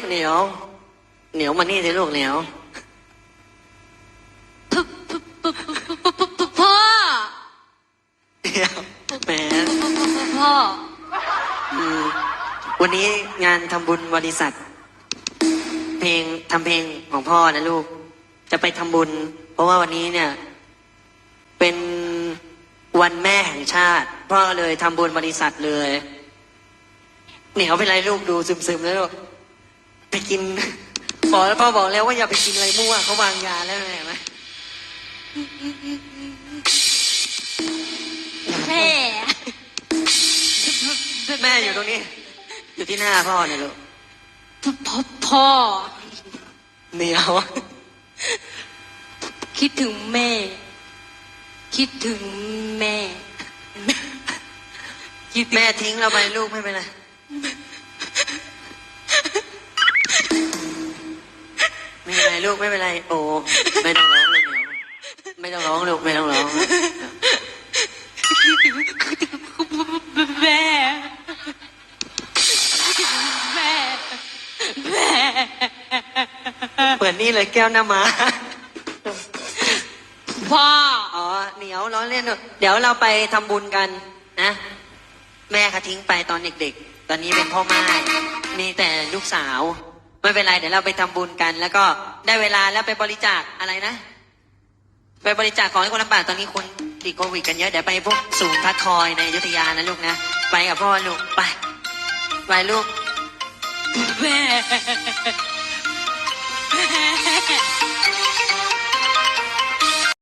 กเหนียว เหนียวมานี่สิลูกเหนียวพ่อเดี๋ยวแหมพ่ออืมวันนี้งานทำบุญบริษัท เพลงทำเพลงของพ่อนะลูก จะไปทำบุญ เพราะว่าวันนี้เนี่ย เป็นวันแม่แห่งชาติ พ่อเลยทำบุญบริษัทเลย เหนียวเป็นไรลูกดูซึมๆแล้วลูก ไปกินบอกแล้วพ่อบอกแล้วว่าอย่าไปกินอะไรมั่วเขาวางยาแล้วเห็นไหมแม่แม่อยู่ตรงนี้ อยู่ที่หน้าพ่อเนี่ยลูกพ่อพ่อเหนียวคิดถึงแม่ คิดถึงแม่ คิดแม่ทิ้งเราไปลูกไม่เป็นไร ลูกไม่เป็นไรโอ้ไม่ต้องร้องเลยเหนียวไม่ต้องร้องลูกไม่ต้องร้องแม่แม่แม่เปิดนี่เลยแก้วหน้ามาพ่ออ๋อเหนียวร้อนเล่นเดี๋ยวเราไปทำบุญกันนะ แม่เขาทิ้งไปตอนเด็กๆ ตอนนี้เป็นพ่อไม้มีแต่ลูกสาว ไม่เป็นไรเดี๋ยวเราไปทำบุญกัน แล้วก็ได้เวลาแล้วไปบริจาคอะไรนะ ไปบริจาคของให้คนลำบากตอนนี้คนติดโควิดกันเยอะเดี๋ยวไปพวกศูนย์พักคอยในอยุธยานะลูกนะ ไปกับพ่อลูกไป ไปลูกแม่